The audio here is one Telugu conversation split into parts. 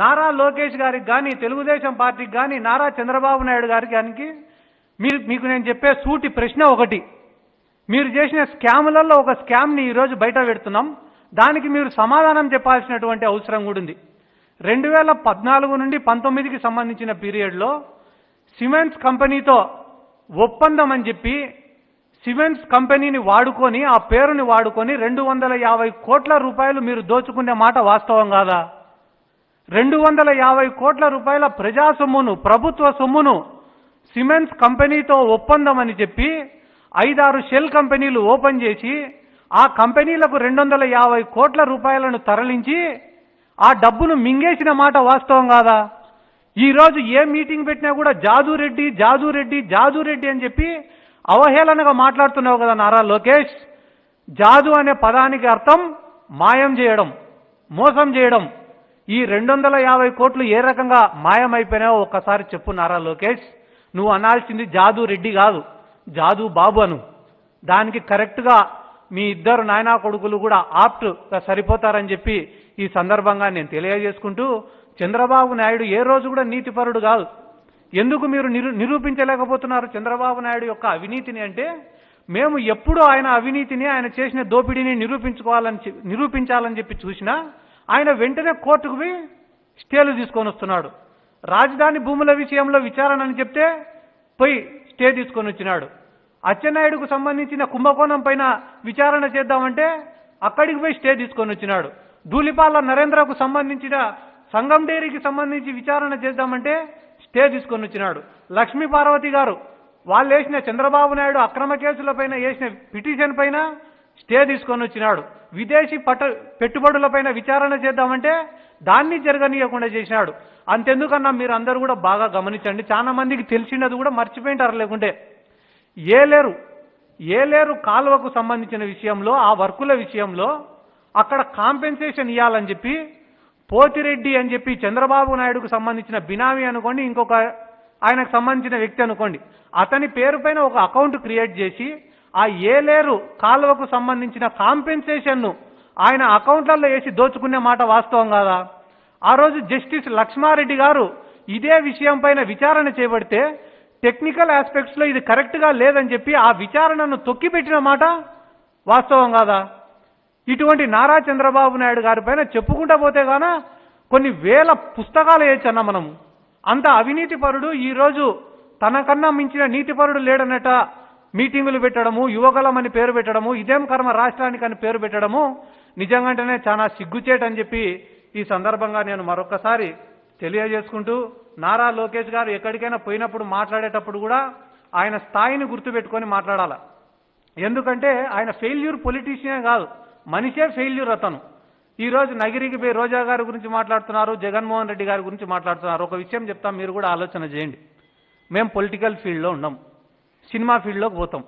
నారా లోకేష్ గారికి కానీ తెలుగుదేశం పార్టీకి కానీ నారా చంద్రబాబు నాయుడు గారికి కానీ మీరు మీకు నేను చెప్పే సూటి ప్రశ్న ఒకటి. మీరు చేసిన స్కాములలో ఒక స్కామ్ని ఈరోజు బయట పెడుతున్నాం. దానికి మీరు సమాధానం చెప్పాల్సినటువంటి అవసరం కూడా ఉంది. రెండు వేల పద్నాలుగు నుండి పంతొమ్మిదికి సంబంధించిన పీరియడ్లో సిమెంట్స్ కంపెనీతో ఒప్పందం అని చెప్పి సిమెంట్స్ కంపెనీని వాడుకొని ఆ పేరుని వాడుకొని రెండు వందల యాభై కోట్ల రూపాయలు మీరు దోచుకునే మాట వాస్తవం కాదా? రెండు వందల యాభై కోట్ల రూపాయల ప్రజా సొమ్మును ప్రభుత్వ సొమ్మును సిమెంట్స్ కంపెనీతో ఒప్పందం అని చెప్పి ఐదారు షెల్ కంపెనీలు ఓపెన్ చేసి ఆ కంపెనీలకు రెండు వందల యాభై కోట్ల రూపాయలను తరలించి ఆ డబ్బును మింగేసిన మాట వాస్తవం కాదా? ఈరోజు ఏ మీటింగ్ పెట్టినా కూడా జాదురెడ్డి రెడ్డి జాదురెడ్డి రెడ్డి అని చెప్పి అవహేళనగా మాట్లాడుతున్నావు కదా నారా లోకేష్. జాదు అనే పదానికి అర్థం మాయం చేయడం మోసం చేయడం. ఈ రెండు వందల యాభై కోట్లు ఏ రకంగా మాయమైపోయినాయో ఒక్కసారి చెప్పు నారా లోకేష్. నువ్వు అనాల్సింది జాదు రెడ్డి కాదు జాదు బాబు అను. దానికి కరెక్ట్గా మీ ఇద్దరు నాయనా కొడుకులు కూడా ఆప్ట్గా సరిపోతారని చెప్పి ఈ సందర్భంగా నేను తెలియజేసుకుంటూ చంద్రబాబు నాయుడు ఏ రోజు కూడా నీతిపరుడు కాదు. ఎందుకు మీరు నిరూ నిరూపించలేకపోతున్నారు చంద్రబాబు నాయుడు యొక్క అవినీతిని అంటే మేము ఎప్పుడు ఆయన అవినీతిని ఆయన చేసిన దోపిడీని నిరూపించుకోవాలని నిరూపించాలని చెప్పి చూసినా ఆయన వెంటనే కోర్టుకు పోయి స్టేలు తీసుకొని వస్తున్నాడు. రాజధాని భూముల విషయంలో విచారణ అని చెప్తే పోయి స్టే తీసుకొని వచ్చినాడు. అచ్చెన్నాయుడుకు సంబంధించిన కుంభకోణం పైన విచారణ చేద్దామంటే అక్కడికి పోయి స్టే తీసుకొని వచ్చినాడు. ధూళిపాల నరేంద్రకు సంబంధించిన సంగం డైరీకి సంబంధించి విచారణ చేద్దామంటే స్టే తీసుకొని వచ్చినాడు. లక్ష్మీ పార్వతి గారు వాళ్ళు వేసిన చంద్రబాబు నాయుడు అక్రమ కేసుల పైన వేసిన పిటిషన్ పైన స్టే తీసుకొని వచ్చినాడు. విదేశీ పట పెట్టుబడులపైన విచారణ చేద్దామంటే దాన్ని జరగనీయకుండా చేసినాడు. అంతెందుకన్నా మీరు అందరూ కూడా బాగా గమనించండి. చాలా మందికి తెలిసినది కూడా మర్చిపోయింటారు లేకుంటే. ఏలేరు ఏలేరు కాలువకు సంబంధించిన విషయంలో ఆ వర్కుల విషయంలో అక్కడ కాంపెన్సేషన్ ఇవ్వాలని చెప్పి పోతిరెడ్డి అని చెప్పి చంద్రబాబు నాయుడుకు సంబంధించిన బినామీ అనుకోండి ఇంకొక ఆయనకు సంబంధించిన వ్యక్తి అనుకోండి. అతని పేరుపైన ఒక అకౌంట్ క్రియేట్ చేసి ఆ ఏలేరు కాలువకు సంబంధించిన కాంపెన్సేషన్ను ఆయన అకౌంట్లలో వేసి దోచుకునే మాట వాస్తవం కాదా? ఆ రోజు జస్టిస్ లక్ష్మారెడ్డి గారు ఇదే విషయం పైన విచారణ చేపడితే టెక్నికల్ ఆస్పెక్ట్స్లో ఇది కరెక్ట్గా లేదని చెప్పి ఆ విచారణను తొక్కిపెట్టిన మాట వాస్తవం కాదా? ఇటువంటి నారా చంద్రబాబు నాయుడు గారి పైన చెప్పుకుంటా పోతే గాన కొన్ని వేల పుస్తకాలు వేయచ్చన్న మనం. అంత అవినీతిపరుడు ఈరోజు తనకన్నా మించిన నీతిపరుడు లేడనట మీటింగులు పెట్టడము యువగలం అని పేరు పెట్టడము ఇదేం కర్మ రాష్ట్రానికి అని పేరు పెట్టడము నిజంగానే చాలా సిగ్గుచేటని చెప్పి ఈ సందర్భంగా నేను మరొకసారి తెలియజేసుకుంటూ నారా లోకేష్ గారు ఎక్కడికైనా పోయినప్పుడు మాట్లాడేటప్పుడు కూడా ఆయన స్థాయిని గుర్తుపెట్టుకొని మాట్లాడాల. ఎందుకంటే ఆయన ఫెయిల్యూర్ పొలిటీషియనే కాదు మనిషే ఫెయిల్యూర్ అతను. ఈరోజు నగిరికి పోయి రోజా గారి గురించి మాట్లాడుతున్నారు జగన్మోహన్ రెడ్డి గారి గురించి మాట్లాడుతున్నారు. ఒక విషయం చెప్తాం మీరు కూడా ఆలోచన చేయండి. మేము పొలిటికల్ ఫీల్డ్లో ఉన్నాం. సినిమా ఫీల్డ్లోకి పోతాం.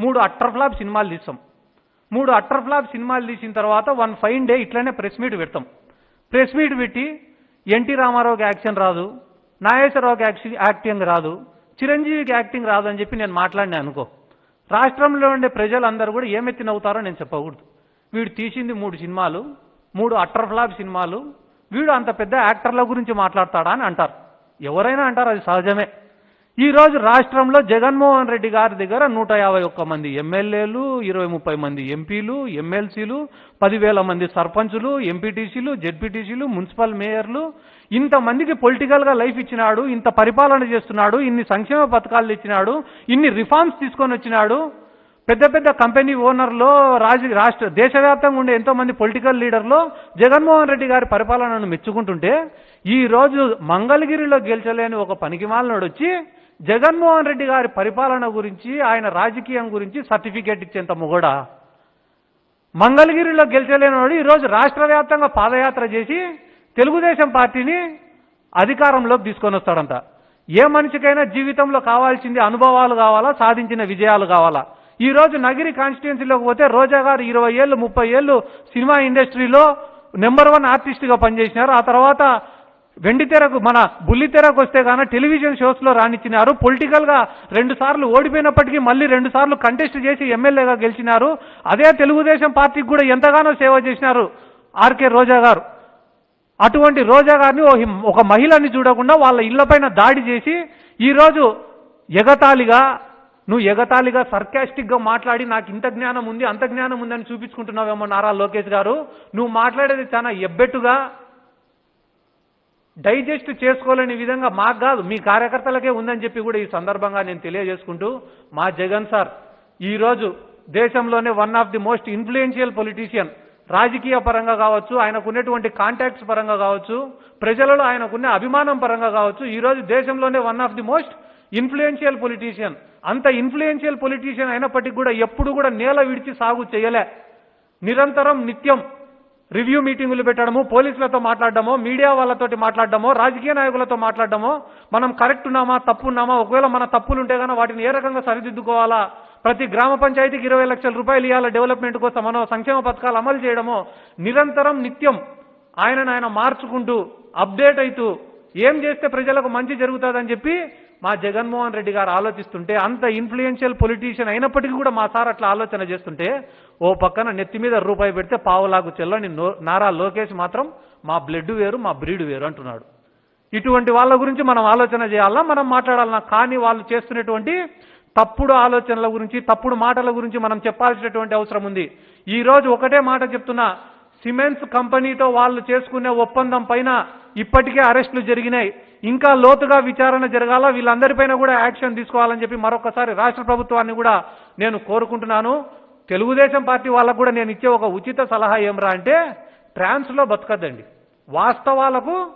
మూడు అట్టర్ ఫ్లాప్ సినిమాలు తీస్తాం. మూడు అట్టర్ ఫ్లాప్ సినిమాలు తీసిన తర్వాత వన్ ఫైన్ డే ఇట్లనే ప్రెస్ మీట్ పెడతాం. ప్రెస్ మీట్ పెట్టి ఎన్టీ రామారావుకి యాక్షన్ రాదు నాగేశ్వరరావుకి యాక్షన్ యాక్టింగ్ రాదు చిరంజీవికి యాక్టింగ్ రాదు అని చెప్పి నేను మాట్లాడినా అనుకో. రాష్ట్రంలో ఉండే ప్రజలందరూ కూడా ఏమెత్తి నవ్వుతారో నేను చెప్పకూడదు. వీడు తీసింది మూడు సినిమాలు మూడు అట్టర్ ఫ్లాప్ సినిమాలు వీడు అంత పెద్ద యాక్టర్ల గురించి మాట్లాడతాడా అని అంటారు. ఎవరైనా అంటారు అది సహజమే. ఈ రోజు రాష్ట్రంలో జగన్మోహన్ రెడ్డి గారి దగ్గర నూట యాభై ఒక్క మంది ఎమ్మెల్యేలు ఇరవై ముప్పై మంది ఎంపీలు ఎమ్మెల్సీలు పదివేల మంది సర్పంచులు ఎంపీటీసీలు జెడ్పీటీసీలు మున్సిపల్ మేయర్లు. ఇంతమందికి పొలిటికల్గా లైఫ్ ఇచ్చినాడు ఇంత పరిపాలన చేస్తున్నాడు ఇన్ని సంక్షేమ పథకాలు ఇచ్చినాడు ఇన్ని రిఫార్మ్స్ తీసుకొని వచ్చినాడు. పెద్ద పెద్ద కంపెనీ ఓనర్లో రాజ రాష్ట్ర దేశవ్యాప్తంగా ఉండే ఎంతో మంది పొలిటికల్ లీడర్లో జగన్మోహన్ రెడ్డి గారి పరిపాలనను మెచ్చుకుంటుంటే ఈరోజు మంగళగిరిలో గెలిచలేని ఒక పనికిమాలనోడు వచ్చి జగన్మోహన్ రెడ్డి గారి పరిపాలన గురించి ఆయన రాజకీయం గురించి సర్టిఫికేట్ ఇచ్చేంత మొగడా? మంగళగిరిలో గెలిచలేనివాడు ఈరోజు రాష్ట్ర వ్యాప్తంగా పాదయాత్ర చేసి తెలుగుదేశం పార్టీని అధికారంలోకి తీసుకొని వస్తాడంట. ఏ మనిషికైనా జీవితంలో కావాల్సింది అనుభవాలు కావాలా సాధించిన విజయాలు కావాలా? ఈరోజు నగిరి కాన్స్టిట్యున్సీలోకి పోతే రోజా గారు ఇరవై ఏళ్ళు ముప్పై ఏళ్ళు సినిమా ఇండస్ట్రీలో నెంబర్ వన్ ఆర్టిస్ట్గా పనిచేసినారు. ఆ తర్వాత వెండి తెరకు మన బుల్లి తెరకు వస్తే కానీ టెలివిజన్ షోస్లో రాణించినారు. పొలిటికల్గా రెండు సార్లు ఓడిపోయినప్పటికీ మళ్ళీ రెండు సార్లు కంటెస్ట్ చేసి ఎమ్మెల్యేగా గెలిచినారు. అదే తెలుగుదేశం పార్టీకి కూడా ఎంతగానో సేవ చేసినారు ఆర్కే రోజా గారు. అటువంటి రోజా గారిని ఓ ఒక మహిళని చూడకుండా వాళ్ళ ఇళ్ళపైన దాడి చేసి ఈరోజు ఎగతాళిగా నువ్వు ఎగతాళిగా సర్కాస్టిక్గా మాట్లాడి నాకు ఇంత జ్ఞానం ఉంది అంత జ్ఞానం ఉందని చూపించుకుంటున్నావేమో నారా లోకేష్ గారు. నువ్వు మాట్లాడేది చాలా ఎబ్బెట్టుగా డైజెస్ట్ చేసుకోలేని విధంగా మాకు కాదు మీ కార్యకర్తలకే ఉందని చెప్పి కూడా ఈ సందర్భంగా నేను తెలియజేసుకుంటూ మా జగన్ సార్ ఈరోజు దేశంలోనే one of the most influential politician రాజకీయ పరంగా కావచ్చు ఆయనకున్నటువంటి కాంటాక్ట్స్ పరంగా కావచ్చు ప్రజలలో ఆయనకున్న అభిమానం పరంగా కావచ్చు ఈరోజు దేశంలోనే one of the most influential politician అంత ఇన్ఫ్లుయెన్షియల్ పొలిటీషియన్ అయినప్పటికీ కూడా ఎప్పుడు కూడా నేల విడిచి సాగు చేయలే. నిరంతరం నిత్యం రివ్యూ మీటింగులు పెట్టడము పోలీసులతో మాట్లాడడమో మీడియా వాళ్ళతోటి మాట్లాడడమో రాజకీయ నాయకులతో మాట్లాడడమో మనం కరెక్ట్ ఉన్నామా తప్పు ఉన్నామా ఒకవేళ మన తప్పులు ఉంటే కానీ వాటిని ఏ రకంగా సరిదిద్దుకోవాలా ప్రతి గ్రామ పంచాయతీకి ఇరవై లక్షల రూపాయలు ఇవ్వాల డెవలప్మెంట్ కోసం మనం సంక్షేమ పథకాలు అమలు చేయడము నిరంతరం నిత్యం ఆయనను ఆయన మార్చుకుంటూ అప్డేట్ అవుతూ ఏం చేస్తే ప్రజలకు మంచి జరుగుతుందని చెప్పి మా జగన్మోహన్ రెడ్డి గారు ఆలోచిస్తుంటే అంత ఇన్ఫ్లుయెన్షియల్ పొలిటీషియన్ అయినప్పటికీ కూడా మా సార్ అట్లా ఆలోచన చేస్తుంటే ఓ పక్కన నెత్తి మీద రూపాయి పెడితే పావులాగు చెల్లని నారా లోకేష్ మాత్రం మా బ్లడ్ వేరు మా బ్రీడ్ వేరు అంటున్నాడు. ఇటువంటి వాళ్ళ గురించి మనం ఆలోచన చేయాలా? మనం మాట్లాడాలన్నా కానీ వాళ్ళు చేస్తున్నటువంటి తప్పుడు ఆలోచనల గురించి తప్పుడు మాటల గురించి మనం చెప్పాల్సినటువంటి అవసరం ఉంది. ఈరోజు ఒకటే మాట చెప్తున్నా సిమెంట్స్ కంపెనీతో వాళ్ళు చేసుకునే ఒప్పందం పైన ఇప్పటికే అరెస్టులు జరిగినాయి. ఇంకా లోతుగా విచారణ జరగాల? వీళ్ళందరిపైన కూడా యాక్షన్ తీసుకోవాలని చెప్పి మరొకసారి రాష్ట్ర ప్రభుత్వాన్ని కూడా నేను కోరుకుంటున్నాను. తెలుగుదేశం పార్టీ వాళ్ళకు కూడా నేను ఇచ్చే ఒక ఉచిత సలహా ఏమరా అంటే ట్రాన్స్లో బతకద్దండి. వాస్తవాలకు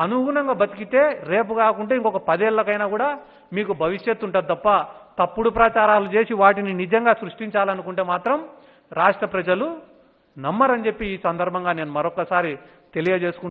అనుగుణంగా బతికితే రేపు కాకుంటే ఇంకొక పదేళ్ళకైనా కూడా మీకు భవిష్యత్తు ఉంటుంది తప్ప తప్పుడు ప్రచారాలు చేసి వాటిని నిజంగా సృష్టించాలనుకుంటే మాత్రం రాష్ట్ర ప్రజలు నమ్మరని చెప్పి ఈ సందర్భంగా నేను మరొకసారి తెలియజేసుకుంటున్నాను.